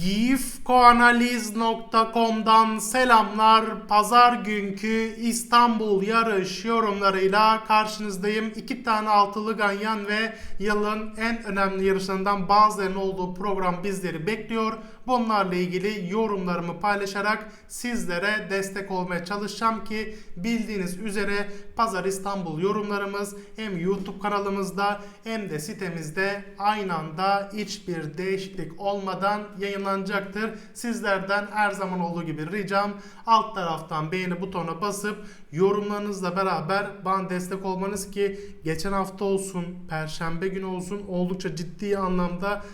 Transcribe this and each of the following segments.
gifkoanaliz.com'dan selamlar. Pazar günkü İstanbul yarış yorumlarıyla karşınızdayım. İki tane altılı ganyan ve yılın en önemli yarışlarından bazılarının olduğu program bizleri bekliyor. Bunlarla ilgili yorumlarımı paylaşarak sizlere destek olmaya çalışacağım ki bildiğiniz üzere Pazar İstanbul yorumlarımız hem YouTube kanalımızda hem de sitemizde aynı anda hiçbir değişiklik olmadan yayınlanacaktır. Sizlerden her zaman olduğu gibi ricam alt taraftan beğeni butonuna basıp yorumlarınızla beraber bana destek olmanız ki geçen hafta olsun, perşembe günü olsun oldukça ciddi anlamda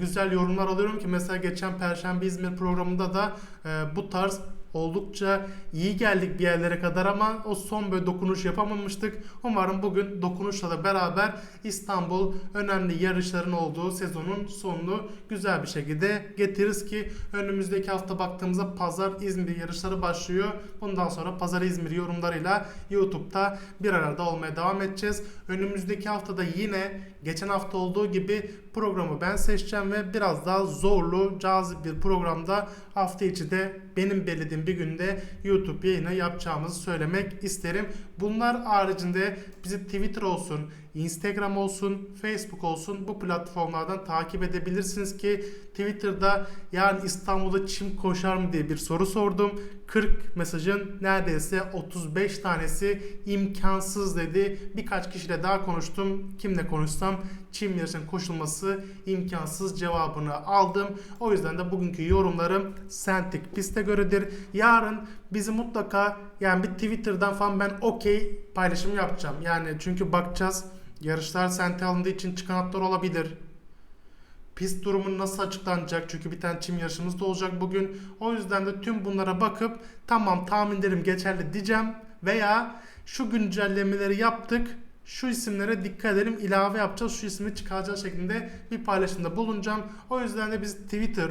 güzel yorumlar alıyorum ki mesela geçen Perşembe İzmir programında da e, bu tarz oldukça iyi geldik bir yerlere kadar ama o son böyle dokunuş yapamamıştık. Umarım bugün dokunuşla da beraber İstanbul önemli yarışların olduğu sezonun sonunu güzel bir şekilde getiririz ki önümüzdeki hafta baktığımızda Pazar İzmir yarışları başlıyor. Bundan sonra Pazar İzmir yorumlarıyla YouTube'da bir arada olmaya devam edeceğiz. Önümüzdeki haftada yine geçen hafta olduğu gibi programı ben seçeceğim ve biraz daha zorlu, cazip bir programda hafta içi de benim belirlediğim bir günde YouTube yayını yapacağımızı söylemek isterim. Bunlar haricinde bizi Twitter olsun, Instagram olsun, Facebook olsun bu platformlardan takip edebilirsiniz ki Twitter'da yani İstanbul'da çim koşar mı diye bir soru sordum. 40 mesajın neredeyse 35 tanesi imkansız dedi. Birkaç kişiyle daha konuştum. Kimle konuşsam çim yarışının koşulması imkansız cevabını aldım. O yüzden de bugünkü yorumlarım Sentik piste göredir. Yarın bizi mutlaka yani bir Twitter'dan falan ben okey paylaşım yapacağım. Yani çünkü bakacağız yarışlar sente alındığı için çıkan atlar olabilir. Pist durumu nasıl açıklanacak? Çünkü bir tane çim yarışımız da olacak bugün. O yüzden de tüm bunlara bakıp tamam tahminlerim geçerli diyeceğim veya şu güncellemeleri yaptık. Şu isimlere dikkat edelim ilave yapacağız. Şu ismi çıkaracağız şeklinde bir paylaşımda bulunacağım. O yüzden de biz Twitter,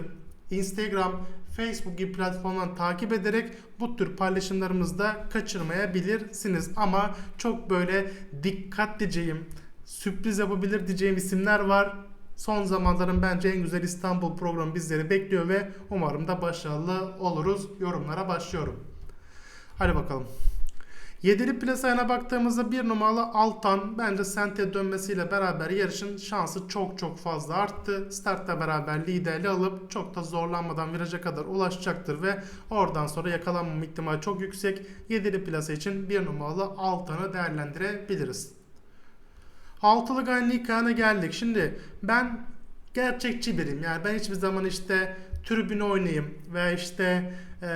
Instagram, Facebook gibi platformdan takip ederek bu tür paylaşımlarımızda kaçırmayabilirsiniz. Ama çok böyle dikkat diyeceğim, sürpriz yapabilir diyeceğim isimler var. Son zamanların bence en güzel İstanbul programı bizleri bekliyor ve umarım da başarılı oluruz. Yorumlara başlıyorum. Hadi bakalım. Yedili plasayına baktığımızda bir numaralı Altan bence Sente dönmesiyle beraber yarışın şansı çok çok fazla arttı. Startla beraber liderliği alıp çok da zorlanmadan viraja kadar ulaşacaktır ve oradan sonra yakalanmama ihtimali çok yüksek. Yedili plasa için bir numaralı Altan'ı değerlendirebiliriz. Altılı Ganlika'na geldik. Şimdi ben gerçekçi biriyim. Yani ben hiçbir zaman işte tribüne oynayayım ve işte e,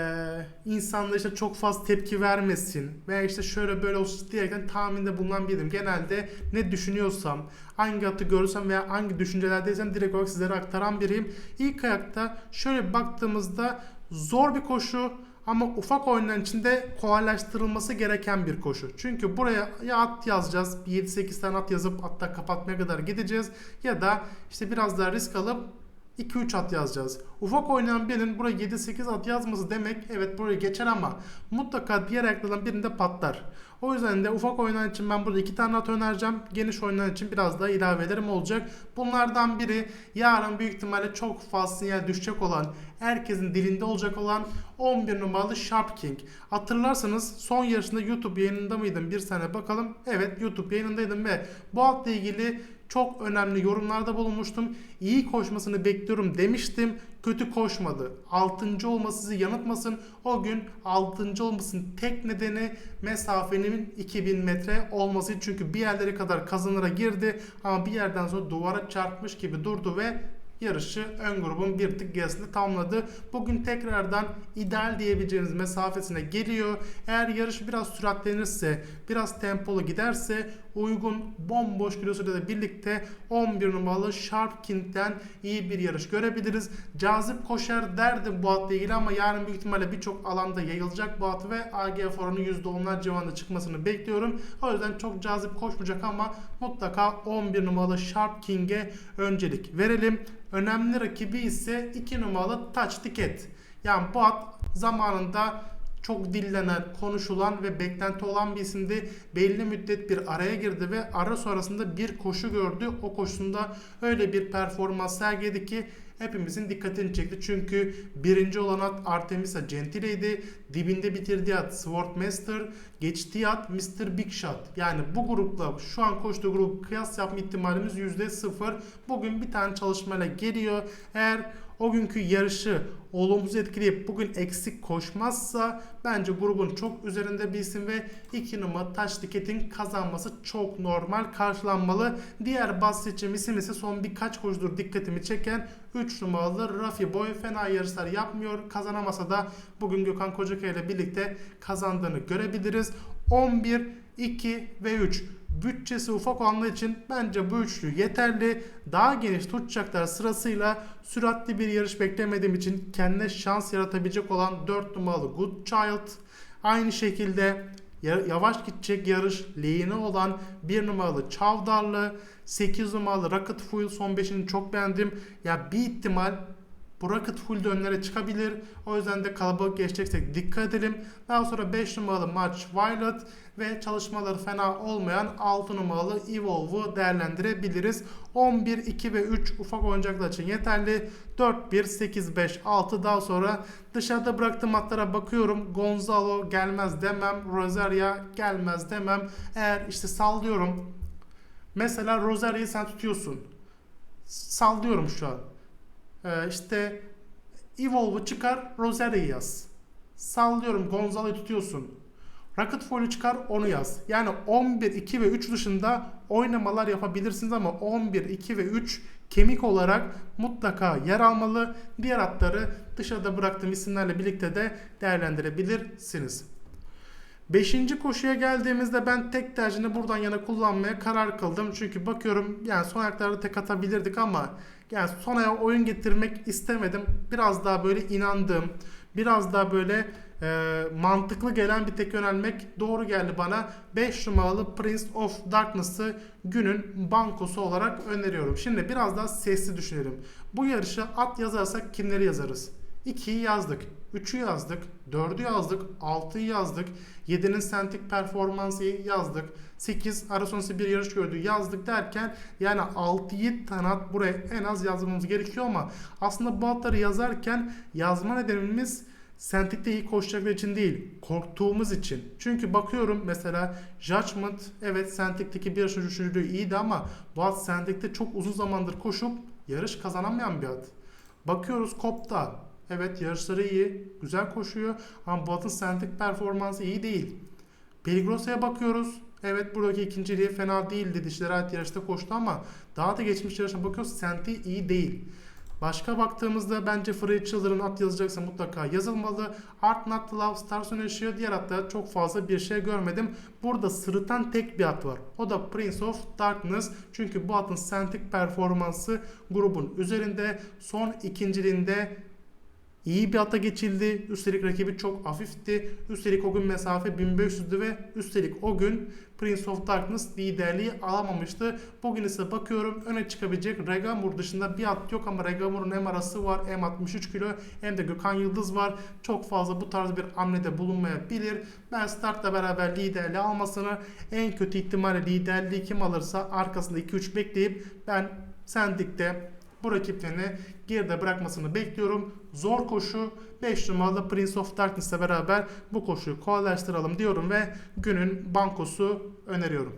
insanlar işte çok fazla tepki vermesin ve işte şöyle böyle olsun diyerekten tahminde bulunan biriyim. Genelde ne düşünüyorsam, hangi atı görürsem veya hangi düşüncelerdeysem direkt olarak sizlere aktaran biriyim. İlk ayakta şöyle baktığımızda zor bir koşu ama ufak oyunların içinde kolaylaştırılması gereken bir koşu. Çünkü buraya ya at yazacağız, 7-8 tane at yazıp hatta kapatmaya kadar gideceğiz ya da işte biraz daha risk alıp 2-3 at yazacağız. Ufak oynayan birinin buraya 7-8 at yazması demek evet burayı geçer ama mutlaka diğer ayaklardan birinde patlar. O yüzden de ufak oynayan için ben burada 2 tane at önereceğim. Geniş oynayan için biraz daha ilavelerim olacak. Bunlardan biri yarın büyük ihtimalle çok fazla sinyal düşecek olan, herkesin dilinde olacak olan 11 numaralı Sharp King. Hatırlarsanız son yarışında YouTube yayınında mıydım? Bir sene bakalım. Evet YouTube yayınındaydım ve bu atla ilgili çok önemli yorumlarda bulunmuştum. İyi koşmasını bekliyorum demiştim. Kötü koşmadı. 6. olması sizi yanıltmasın. O gün 6. olmasının tek nedeni mesafenin 2000 metre olması. Çünkü bir yerlere kadar kazanıra girdi ama bir yerden sonra duvara çarpmış gibi durdu ve yarışı ön grubun bir tık gerisinde tamamladı. Bugün tekrardan ideal diyebileceğiniz mesafesine geliyor. Eğer yarış biraz süratlenirse, biraz tempolu giderse uygun bomboş kilosuyla da birlikte 11 numaralı Sharp King'den iyi bir yarış görebiliriz. Cazip koşar derdim bu atla ilgili ama yarın büyük ihtimalle birçok alanda yayılacak bu at ve AGF oranı %10'lar civarında çıkmasını bekliyorum. O yüzden çok cazip koşmayacak ama mutlaka 11 numaralı Sharp King'e öncelik verelim. Önemli rakibi ise 2 numaralı Touch Ticket. Yani bu at zamanında çok dillenen, konuşulan ve beklenti olan bir isimdi. Belli müddet bir araya girdi ve ara sonrasında bir koşu gördü. O koşusunda öyle bir performans sergiledi ki hepimizin dikkatini çekti. Çünkü birinci olan at Artemisa Gentile'ydi. Dibinde bitirdiği at Swordmaster. Geçtiği at Mr. Big Shot. Yani bu grupla şu an koştuğu grup kıyas yapma ihtimalimiz %0. Bugün bir tane çalışmayla geliyor. Eğer o günkü yarışı olumsuz etkileyip bugün eksik koşmazsa bence grubun çok üzerinde bir isim ve 2 numara taş tiketin kazanması çok normal karşılanmalı. Diğer bahsedeceğim isim ise son birkaç koşudur dikkatimi çeken 3 numaralı Rafi Boy fena yarışlar yapmıyor. Kazanamasa da bugün Gökhan Kocakaya ile birlikte kazandığını görebiliriz. 11, 2 ve 3 bütçesi ufak olanlar için bence bu üçlü yeterli. Daha geniş tutacaklar sırasıyla süratli bir yarış beklemediğim için kendine şans yaratabilecek olan 4 numaralı Good Child. Aynı şekilde ya- yavaş gidecek yarış lehine olan 1 numaralı Çavdarlı, 8 numaralı Rocket Fuel son 5'ini çok beğendim. Ya bir ihtimal bu Rocket Full önlere çıkabilir. O yüzden de kalabalık geçeceksek dikkat edelim. Daha sonra 5 numaralı March Violet ve çalışmaları fena olmayan 6 numaralı Evolve'u değerlendirebiliriz. 11, 2 ve 3 ufak oyuncaklar için yeterli. 4, 1, 8, 5, 6 daha sonra dışarıda bıraktığım atlara bakıyorum. Gonzalo gelmez demem. Rosaria gelmez demem. Eğer işte sallıyorum. Mesela Rosaria'yı sen tutuyorsun. Sallıyorum şu an. Ee, işte Evolve'u çıkar Rosaria'yı yaz. Sallıyorum Gonzalo'yu tutuyorsun. Rocket Fuel'ü çıkar onu yaz. Yani 11, 2 ve 3 dışında oynamalar yapabilirsiniz ama 11, 2 ve 3 kemik olarak mutlaka yer almalı. Diğer atları dışarıda bıraktığım isimlerle birlikte de değerlendirebilirsiniz. Beşinci koşuya geldiğimizde ben tek tercihini buradan yana kullanmaya karar kıldım. Çünkü bakıyorum yani son ayaklarda tek atabilirdik ama yani son aya oyun getirmek istemedim. Biraz daha böyle inandığım, biraz daha böyle e, mantıklı gelen bir tek yönelmek doğru geldi bana. 5 numaralı Prince of Darkness'ı günün bankosu olarak öneriyorum. Şimdi biraz daha sesli düşünelim. Bu yarışa at yazarsak kimleri yazarız? 2'yi yazdık. 3'ü yazdık, 4'ü yazdık, 6'yı yazdık, 7'nin sentik performansı yazdık, 8 ara sonrası bir yarış gördü yazdık derken yani 6-7 tane at buraya en az yazmamız gerekiyor ama aslında bu atları yazarken yazma nedenimiz sentikte iyi koşacaklar için değil, korktuğumuz için. Çünkü bakıyorum mesela Judgment evet sentekteki bir yarışın üçüncülüğü iyiydi ama bu at sentekte çok uzun zamandır koşup yarış kazanamayan bir at. Bakıyoruz Kopta Evet yarışları iyi. Güzel koşuyor. Ama atın sentik performansı iyi değil. Peligrosa'ya bakıyoruz. Evet buradaki ikinciliği fena değildi. Dişlere ait yarışta koştu ama daha da geçmiş yarışına bakıyoruz. Senti iyi değil. Başka baktığımızda bence Free Chiller'ın at yazacaksa mutlaka yazılmalı. Art Not Love Stars yaşıyor. Diğer hatta çok fazla bir şey görmedim. Burada sırıtan tek bir at var. O da Prince of Darkness. Çünkü bu atın sentik performansı grubun üzerinde. Son ikinciliğinde İyi bir ata geçildi. Üstelik rakibi çok hafifti. Üstelik o gün mesafe 1500'dü ve üstelik o gün Prince of Darkness liderliği alamamıştı. Bugün ise bakıyorum öne çıkabilecek Regamur dışında bir at yok ama Regamur'un hem arası var hem 63 kilo hem de Gökhan Yıldız var. Çok fazla bu tarz bir hamlede bulunmayabilir. Ben startla beraber liderliği almasını en kötü ihtimalle liderliği kim alırsa arkasında 2-3 bekleyip ben Sendik'te bu rakiplerini geride bırakmasını bekliyorum. Zor koşu 5 numaralı Prince of Darkness'la beraber bu koşuyu kolaylaştıralım diyorum ve günün bankosu öneriyorum.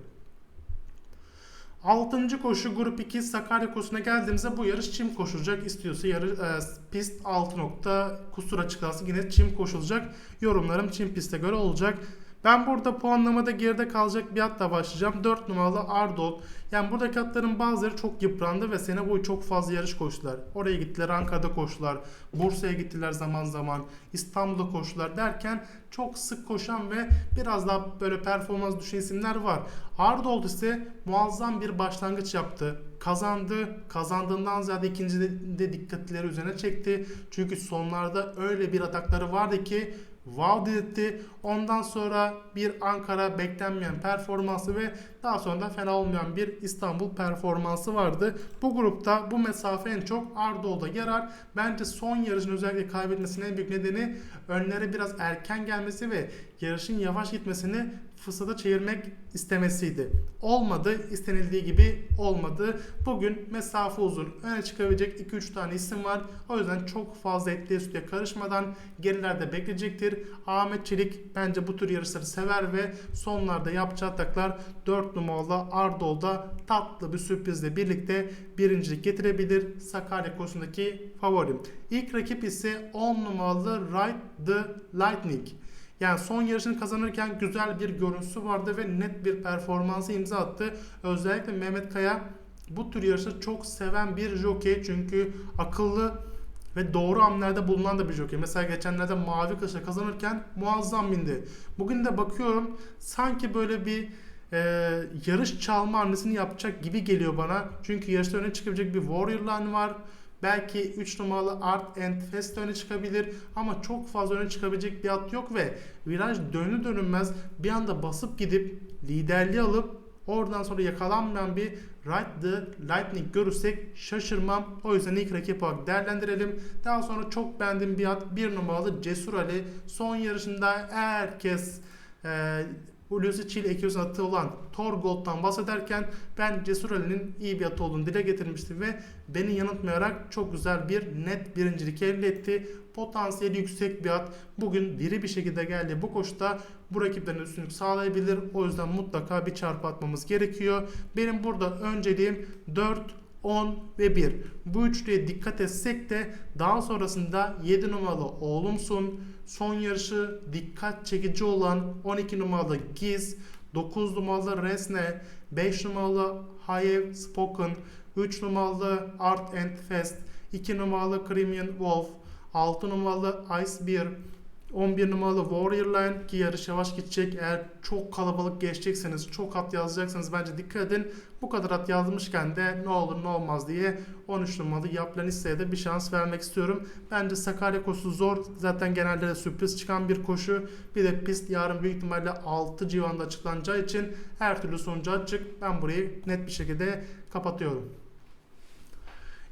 6. koşu grup 2 Sakarya koşusuna geldiğimizde bu yarış çim koşulacak. İstiyorsa yarış e, pist 6 nokta kusur açıklaması yine çim koşulacak. Yorumlarım çim piste göre olacak. Ben burada puanlamada geride kalacak bir atla başlayacağım. 4 numaralı Ardol. Yani buradaki atların bazıları çok yıprandı ve sene boyu çok fazla yarış koştular. Oraya gittiler, Ankara'da koştular, Bursa'ya gittiler zaman zaman, İstanbul'da koştular derken çok sık koşan ve biraz daha böyle performans düşen isimler var. Ardol ise muazzam bir başlangıç yaptı. Kazandı. Kazandığından ziyade ikinci de dikkatleri üzerine çekti. Çünkü sonlarda öyle bir atakları vardı ki wow dedirtti. Ondan sonra bir Ankara beklenmeyen performansı ve daha sonra da fena olmayan bir İstanbul performansı vardı. Bu grupta bu mesafe en çok Ardol'da yarar. Bence son yarışın özellikle kaybetmesinin en büyük nedeni önlere biraz erken gelmesi ve yarışın yavaş gitmesini fırsata çevirmek istemesiydi. Olmadı. istenildiği gibi olmadı. Bugün mesafe uzun. Öne çıkabilecek 2-3 tane isim var. O yüzden çok fazla etliye sütüye karışmadan gerilerde bekleyecektir. Ahmet Çelik bence bu tür yarışları sever ve sonlarda yapacağı ataklar 4 numaralı Ardol'da tatlı bir sürprizle birlikte birincilik getirebilir. Sakarya konusundaki favorim. İlk rakip ise 10 numaralı Ride the Lightning. Yani son yarışını kazanırken güzel bir görüntüsü vardı ve net bir performansı imza attı. Özellikle Mehmet Kaya bu tür yarışı çok seven bir jockey çünkü akıllı ve doğru hamlelerde bulunan da bir jockey. Mesela geçenlerde Mavi Kaş'a kazanırken muazzam bindi. Bugün de bakıyorum sanki böyle bir e, yarış çalma hamlesini yapacak gibi geliyor bana. Çünkü yarışta öne çıkabilecek bir Warrior Line var. Belki 3 numaralı Art and Fest öne çıkabilir ama çok fazla öne çıkabilecek bir at yok ve viraj dönü dönülmez bir anda basıp gidip liderliği alıp oradan sonra yakalanmayan bir Ride the Lightning görürsek şaşırmam. O yüzden ilk rakip olarak değerlendirelim. Daha sonra çok beğendiğim bir at 1 numaralı Cesur Ali. Son yarışında herkes Hulusi Çil ekiyoruz atı olan Thor Gold'dan bahsederken ben Cesur Ali'nin iyi bir atı olduğunu dile getirmiştim ve beni yanıltmayarak çok güzel bir net birincilik elde etti. Potansiyeli yüksek bir at. Bugün diri bir şekilde geldi. Bu koşuda bu rakiplerin üstünlük sağlayabilir. O yüzden mutlaka bir çarpı atmamız gerekiyor. Benim burada önceliğim 4, 10 ve 1. Bu üçlüye dikkat etsek de daha sonrasında 7 numaralı Oğlumsun, son yarışı dikkat çekici olan 12 numaralı Giz, 9 numaralı Resne, 5 numaralı Hayev Spoken, 3 numaralı Art and Fest, 2 numaralı Crimean Wolf, 6 numaralı Ice Beer, 11 numaralı Warrior Line ki yarış yavaş gidecek. Eğer çok kalabalık geçecekseniz, çok at yazacaksanız bence dikkat edin. Bu kadar at yazmışken de ne olur ne olmaz diye 13 numaralı Yaplan listeye de bir şans vermek istiyorum. Bence Sakarya koşusu zor. Zaten genelde de sürpriz çıkan bir koşu. Bir de pist yarın büyük ihtimalle 6 civarında açıklanacağı için her türlü sonucu açık. Ben burayı net bir şekilde kapatıyorum.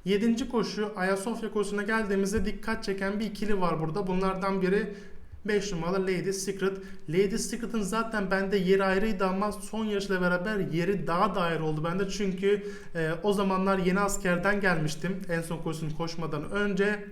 Yedinci koşu Ayasofya koşusuna geldiğimizde dikkat çeken bir ikili var burada. Bunlardan biri 5 numaralı Lady Secret. Lady Secret'ın zaten bende yeri ayrıydı ama son yarışla beraber yeri daha da ayrı oldu bende. Çünkü e, o zamanlar yeni askerden gelmiştim en son koşusunu koşmadan önce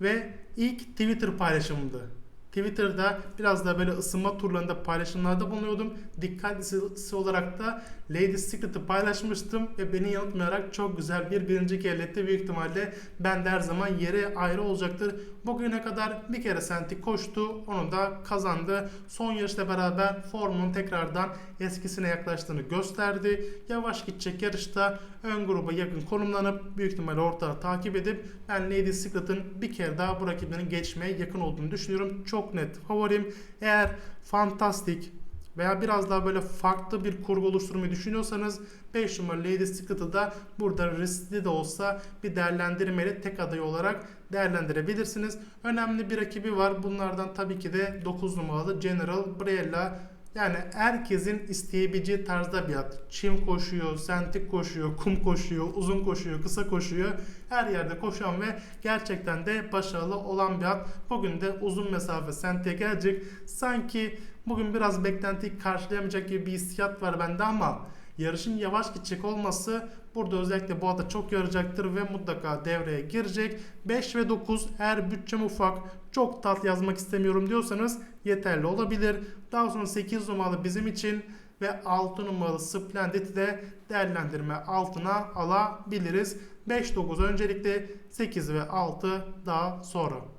ve ilk Twitter paylaşımımdı. Twitter'da biraz da böyle ısınma turlarında paylaşımlarda bulunuyordum. Dikkatlisi olarak da Lady Secret'ı paylaşmıştım ve beni yanıltmayarak çok güzel bir birinci etti. Büyük ihtimalle ben de her zaman yeri ayrı olacaktır. Bugüne kadar bir kere senti koştu. Onu da kazandı. Son yarışla beraber formun tekrardan eskisine yaklaştığını gösterdi. Yavaş gidecek yarışta ön gruba yakın konumlanıp büyük ihtimalle ortada takip edip ben Lady Secret'ın bir kere daha bu rakibinin geçmeye yakın olduğunu düşünüyorum. Çok net favorim. Eğer fantastik veya biraz daha böyle farklı bir kurgu oluşturmayı düşünüyorsanız 5 numaralı Lady Secret'ı da burada riskli de olsa bir değerlendirmeli tek aday olarak değerlendirebilirsiniz. Önemli bir rakibi var. Bunlardan tabii ki de 9 numaralı General Briella yani herkesin isteyebileceği tarzda bir at. Çim koşuyor, sentik koşuyor, kum koşuyor, uzun koşuyor, kısa koşuyor. Her yerde koşan ve gerçekten de başarılı olan bir at. Bugün de uzun mesafe sentiye gelecek. Sanki bugün biraz beklentiyi karşılayamayacak gibi bir hissiyat var bende ama yarışın yavaş gidecek olması burada özellikle bu ata çok yarayacaktır ve mutlaka devreye girecek. 5 ve 9 eğer bütçem ufak çok tat yazmak istemiyorum diyorsanız yeterli olabilir. Daha sonra 8 numaralı bizim için ve 6 numaralı Splendid'i de değerlendirme altına alabiliriz. 5-9 öncelikle 8 ve 6 daha sonra.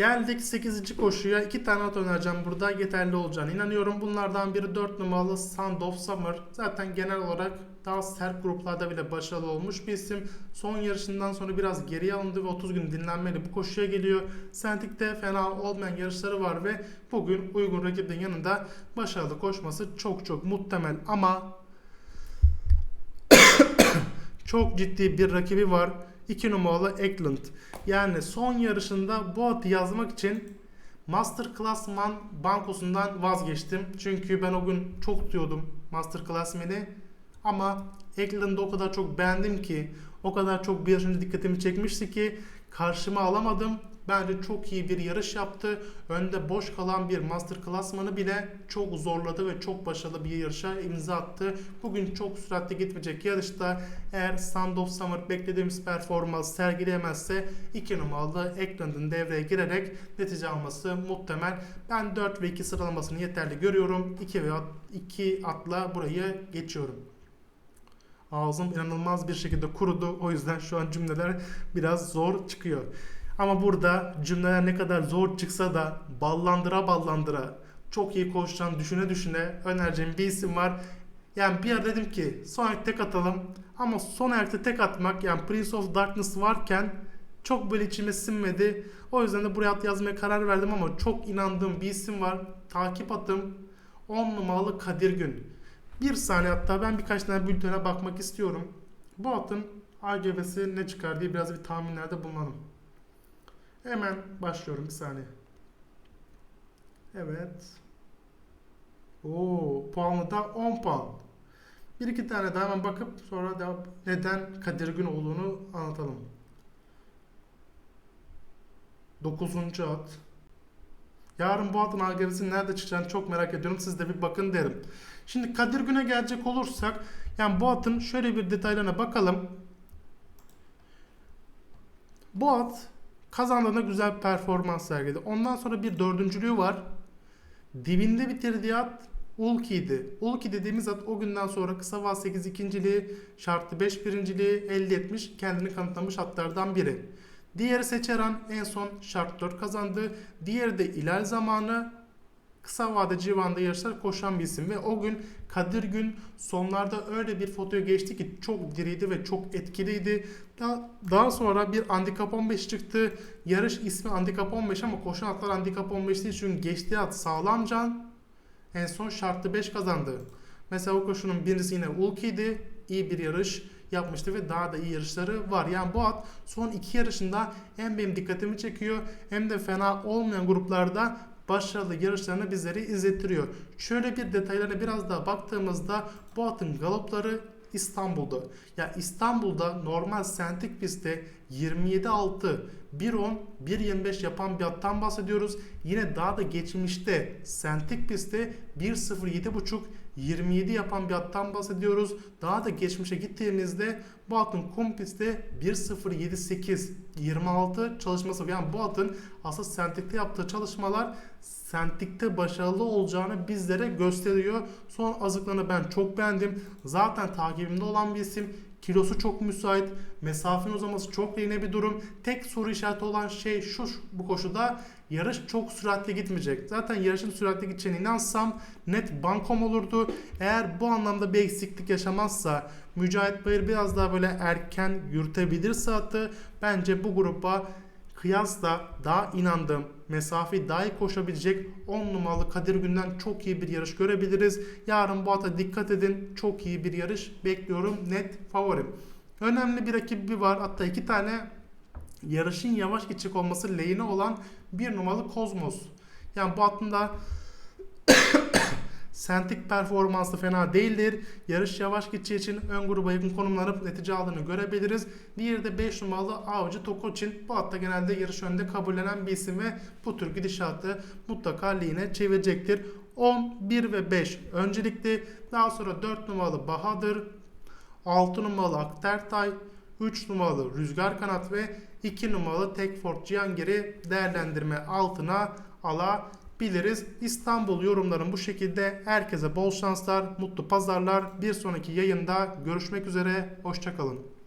Geldik 8. koşuya. 2 tane at önereceğim burada. Yeterli olacağını inanıyorum. Bunlardan biri 4 numaralı Sound of Summer. Zaten genel olarak daha sert gruplarda bile başarılı olmuş bir isim. Son yarışından sonra biraz geriye alındı ve 30 gün dinlenmeli bu koşuya geliyor. Sentik'te fena olmayan yarışları var ve bugün uygun rakibin yanında başarılı koşması çok çok muhtemel ama çok ciddi bir rakibi var. 2 numaralı Eklund. Yani son yarışında bu atı yazmak için Masterclassman bankosundan vazgeçtim. Çünkü ben o gün çok tutuyordum Masterclassman'i. Ama Eklund'u o kadar çok beğendim ki O kadar çok bir yarışınca dikkatimi çekmişti ki karşıma alamadım. Bence çok iyi bir yarış yaptı. Önde boş kalan bir master klasmanı bile çok zorladı ve çok başarılı bir yarışa imza attı. Bugün çok süratli gitmeyecek yarışta eğer Sound of Summer beklediğimiz performans sergileyemezse 2 numaralı Eckland'ın devreye girerek netice alması muhtemel. Ben 4 ve 2 sıralamasını yeterli görüyorum. 2 ve 2 atla burayı geçiyorum. Ağzım inanılmaz bir şekilde kurudu. O yüzden şu an cümleler biraz zor çıkıyor. Ama burada cümleler ne kadar zor çıksa da ballandıra ballandıra çok iyi koşacağını düşüne düşüne önereceğim bir isim var. Yani bir ara dedim ki son ayakta tek atalım ama son ayakta tek atmak yani Prince of Darkness varken çok böyle içime sinmedi. O yüzden de buraya at yazmaya karar verdim ama çok inandığım bir isim var. Takip atım 10 numaralı Kadir Gün. Bir saniye hatta ben birkaç tane bültene bakmak istiyorum. Bu atın AGV'si ne çıkar diye biraz bir tahminlerde bulunalım. Hemen başlıyorum bir saniye. Evet. Oo, puanı da 10 puan. Bir iki tane daha hemen bakıp sonra da neden Kadir Gün olduğunu anlatalım. 9. at. Yarın bu atın AGV'si nerede çıkacağını çok merak ediyorum. Siz de bir bakın derim. Şimdi Kadir Gün'e gelecek olursak yani bu atın şöyle bir detaylarına bakalım. Bu at kazandığında güzel bir performans sergiledi. Ondan sonra bir dördüncülüğü var. Dibinde bitirdiği at Ulki'ydi. Ulki dediğimiz at o günden sonra kısa vaz 8 ikinciliği, şartlı 5 birinciliği elde etmiş, kendini kanıtlamış atlardan biri. Diğeri Seçeran en son şart 4 kazandı. Diğeri de İlal zamanı kısa vade civarında yarışlar koşan bir isim ve o gün Kadir Gün sonlarda öyle bir fotoya geçti ki çok diriydi ve çok etkiliydi. Daha, daha sonra bir handikap 15 çıktı. Yarış ismi handikap 15 ama koşan atlar handikap 15 değil çünkü geçtiği at sağlam can. En son şartlı 5 kazandı. Mesela o koşunun birisi yine Ulki'ydi. İyi bir yarış yapmıştı ve daha da iyi yarışları var. Yani bu at son iki yarışında hem benim dikkatimi çekiyor hem de fena olmayan gruplarda başarılı yarışlarını bizleri izlettiriyor. Şöyle bir detaylarına biraz daha baktığımızda bu atın galopları İstanbul'da. Ya İstanbul'da normal sentik pistte 27.6, 1.10, 1.25 yapan bir attan bahsediyoruz. Yine daha da geçmişte sentik pistte 1.07.5, 27 yapan bir attan bahsediyoruz. Daha da geçmişe gittiğimizde bu atın kum pistte 1.078, 26 çalışması yani bu atın asıl sentikte yaptığı çalışmalar sentikte başarılı olacağını bizlere gösteriyor. Son azıklarını ben çok beğendim. Zaten takibimde olan bir isim. Kilosu çok müsait. Mesafenin uzaması çok yine bir durum. Tek soru işareti olan şey şu bu koşuda yarış çok süratli gitmeyecek. Zaten yarışın süratli gideceğine inansam net bankom olurdu. Eğer bu anlamda bir eksiklik yaşamazsa Mücahit Bayır biraz daha böyle erken yürütebilirse atı bence bu gruba kıyasla daha inandığım, mesafeyi daha iyi koşabilecek 10 numaralı Kadir Gün'den çok iyi bir yarış görebiliriz. Yarın bu ata dikkat edin. Çok iyi bir yarış bekliyorum. Net favorim. Önemli bir rakibi var. Hatta iki tane yarışın yavaş geçecek olması lehine olan bir numaralı Kozmos. Yani bu atında Sentik performansı fena değildir. Yarış yavaş gideceği için ön gruba yakın konumlanıp netice aldığını görebiliriz. Diğeri de 5 numaralı Avcı Tokoçin. Bu hatta genelde yarış önünde kabullenen bir isim ve bu tür gidişatı mutlaka lehine çevirecektir. 10, 1 ve 5 öncelikli. Daha sonra 4 numaralı Bahadır, 6 numaralı Aktertay, 3 numaralı Rüzgar Kanat ve 2 numaralı Tekford Cihangir'i değerlendirme altına alabiliriz. İstanbul yorumlarım bu şekilde. Herkese bol şanslar, mutlu pazarlar. Bir sonraki yayında görüşmek üzere. Hoşçakalın.